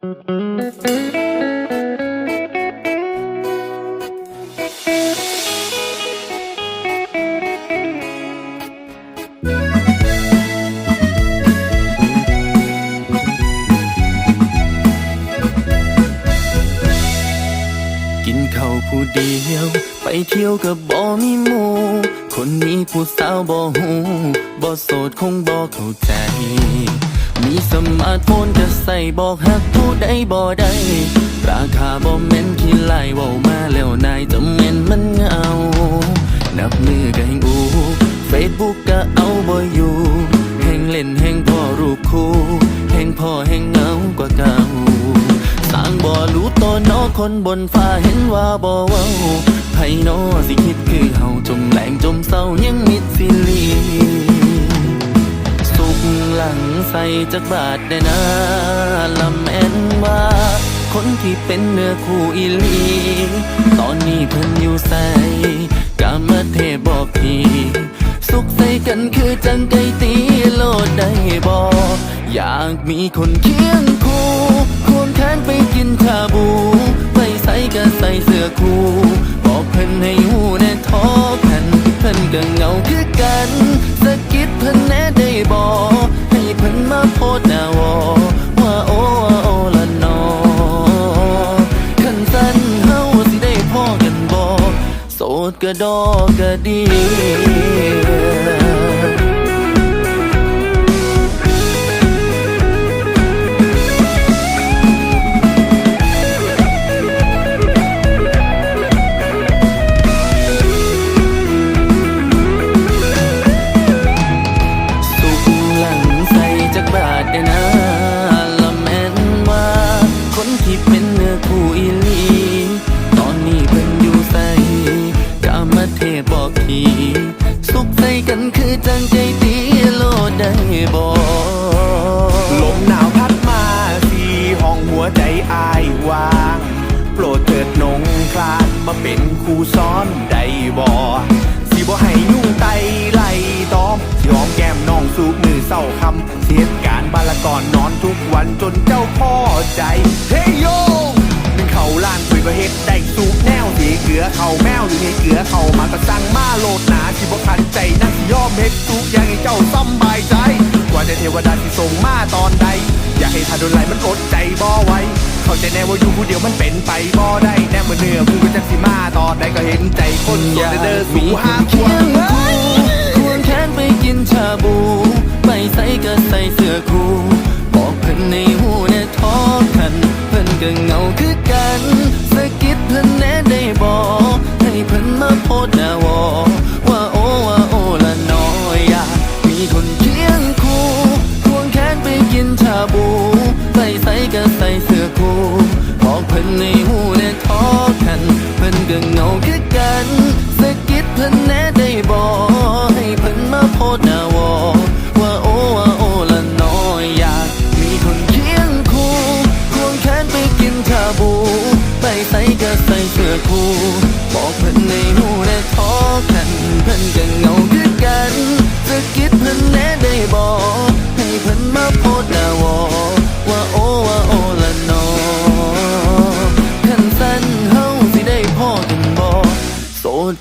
กินข้าวผู้เดียว ไปเที่ยวกับบ่มีหมู่คนมีผู้สาวบ่หูบ่โสดคงบ่เข้าใจ มีสมาร์ทโฟนจะใส่บอกหักผู้ใดบ่ได้ราคาบ่แม่นขี้ไล่เว้ามาแล้วนายจะแม่นมันเหงา นับมือก็แห่งอูเฟซบุ๊กก็เอาบ่อยู่แห่งเล่นแห่งพ่อรูปคู่แห่งพ่อแห่งเหงากว่าเก่าสร้างบ่รู้ตัวนอคนบนฟ้าเห็นว่าบ่เว้าไผนอสิคิดคือเฮาจมแหลงจมเศร้ายังมิดสิลี หลังใส่จักบาทได้นะลำแม่นว่า คนที่เป็นเนื้อคู่อีลี ตอนนี้เพิ่นอยู่ใส่กามเทบอกทีสุขใส่กันคือจังไกตีโลดได้บอกอยากมีคนเคียงคู่ควงแขนไปกินชาบู ไปใส่ก็ใส่เสื้อคู่ บอกเพิ่นให้หูแน่ทอกันเพิ่นก็เงาคือ บอกให้เพิ่นมาโพดหน้าวอว่าโอ้ว่าโอละนอขันสั้นเฮาสิได้พ่อกันบอโสดก็ดอกก็ดี ใจ เฮ้ยโยนึงเขาล้านคุยประเฮ็ดได้สูบแนวสีเกลือเขาแมวอยู่ในเกลือเขามาก็สั่งมาโลดหนาสิบ่คันใจนั่งสิยอมเฮ็ดทุกอย่างให้เจ้าสำบายใจว่าแต่เทวดาที่ส่งมาตอนใด อยากให้ทาโดนไหลมันอดใจบ่ไหวเข้าใจแน่ว่าอยู่ผู้เดียวมันเป็นไปบ่ได้แน่เมื่อเนื้อคู่จักสิมาตอนใดก็เห็นใจคนโสดเด้อสู่หาคเคีวยงคู่ควงแขนไปกินชาบู ไปใส่ก็ใส่เสื้อคู่บอกเพิ่นในหูแน่ทอกันเพิ่น ก็เหงาคือกันสะกิดเพิ่นแน่ได้บอกให้เพิ่นมาโพดหน้าวอว่าโอ้ว่าโอละน้อยอยากมีคนเคียงคู่ควงแขนไปกินชาบู ใส่ใส่ก็ใส่เสื้อคู่บอกเพิ่นในหูแน่ท้อ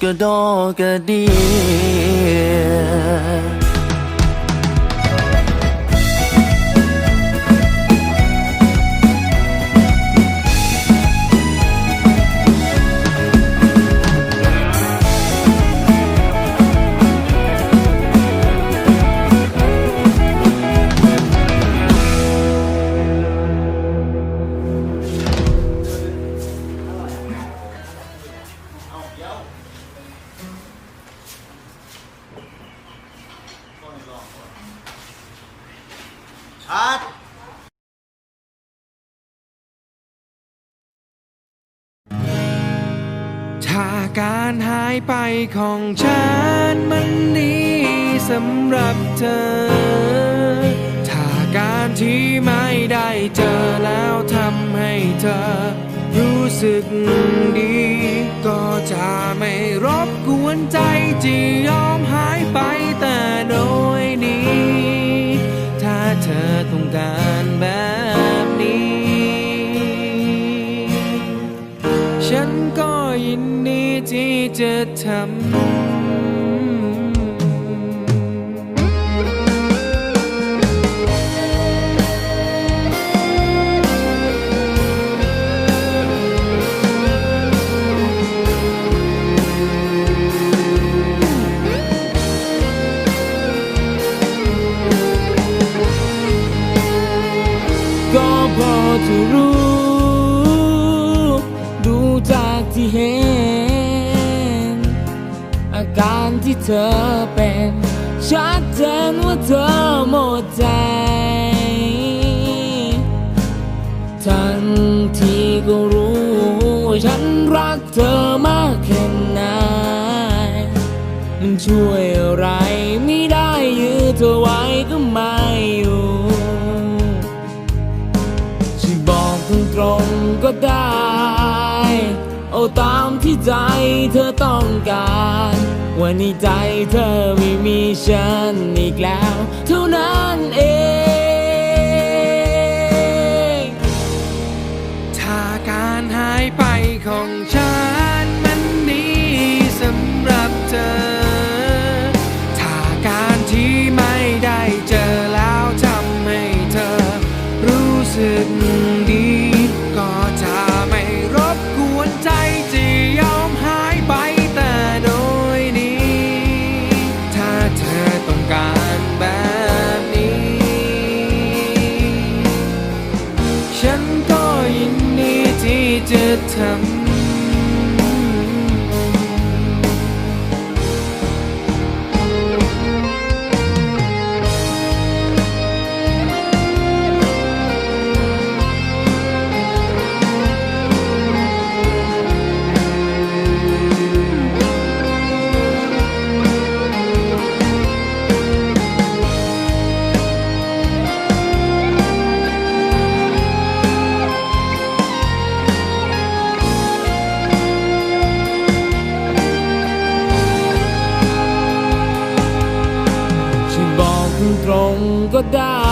โสดก็ ดอกก็ดีถ้าการหายไปของฉันมันดีสำหรับเธอ ถ้าการที่ไม่ได้เจอแล้วทำให้เธอ รู้สึกดี ก็จะไม่รบกวนใจที่ยอมหายไป แบบนี้ ฉันก็ยินดีที่จะทำ การที่เธอเป็นชัดเจนว่าเธอหมดใจ ทันทีก็รู้ว่าฉันรักเธอมากแค่ไหนมันช่วยอะไรไม่ได้ยืดเธอไว้ก็ไม่อยู่ช่บอกตรงๆก็ได้ เอาตามที่ใจเธอต้องการ วันนี้ใจเธอไม่มีฉันอีกแล้ว เท่านั้นเอง ถ้าการหายไปของฉันมันดีสำหรับเธอ รง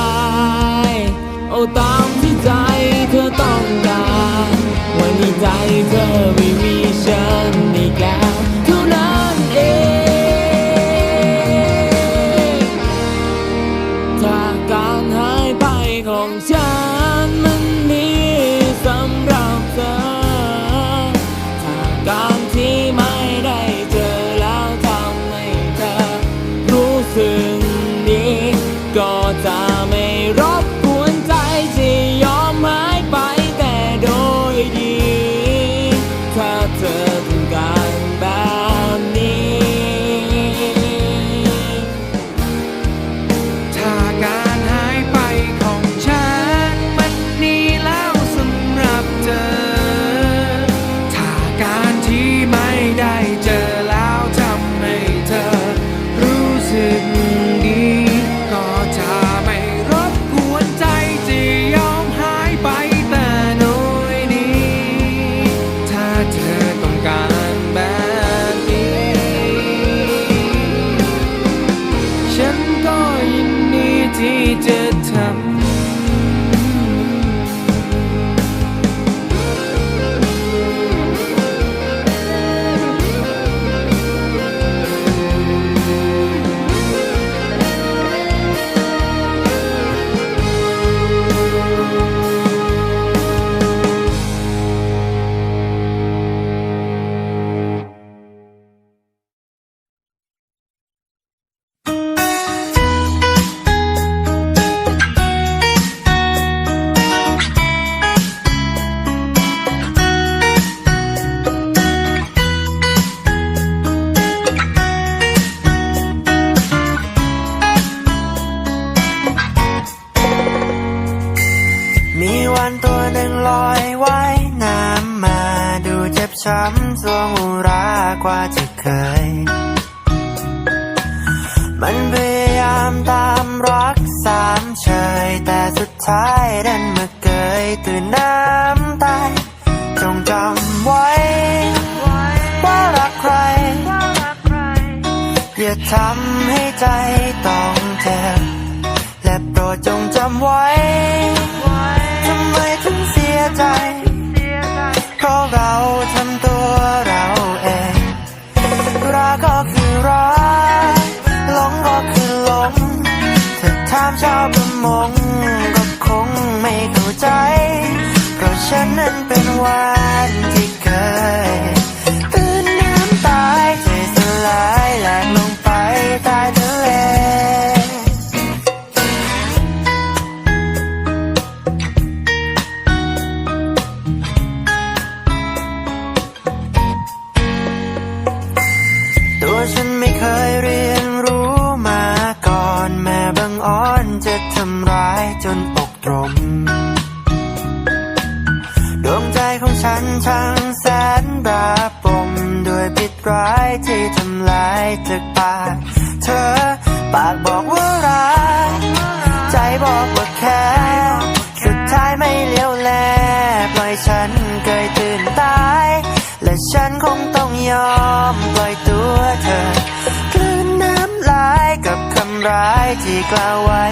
ายามตามรักสามเชยแต่สุดท้ายดันมาเกยตื่นน้ำตายจงจำไว้ ว่ารักใคร อย่าทำให้ใจต้องเจ็บและโปรดจงจำไว้ ทำไมถึงเสียใจ ฉันนั้นเป็นวาน จากปากเธอ ปากบอกว่ารัก ใจบอกว่าแค่สุดท้ายไม่เลี้ยวแลปล่อยฉันเกยตื่นตาย และฉันคงต้องยอมปล่อยตัวเธอคลื่นน้ำลายกับคำร้ายที่กล่าวไว้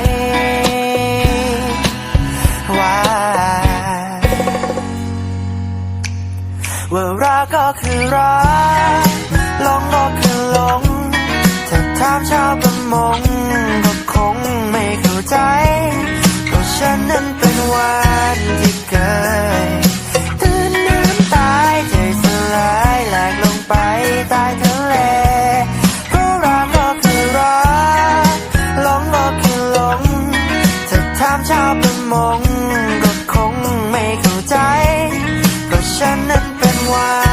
ว่าว่ารักก็คือรักหลงก็คือหลง ถ้าถามชาวประมงก็คงไม่เข้าใจเพราะฉันนั้นเป็นวานที่เคยตื่นน้ำตายใจสลายแหลกลงไปใต้ทะเลเพราะรักก็คือรักหลงก็คือหลงถ้าถามชาวประมงก็คงไม่เข้าใจเพราะฉันนั้นเป็นวาน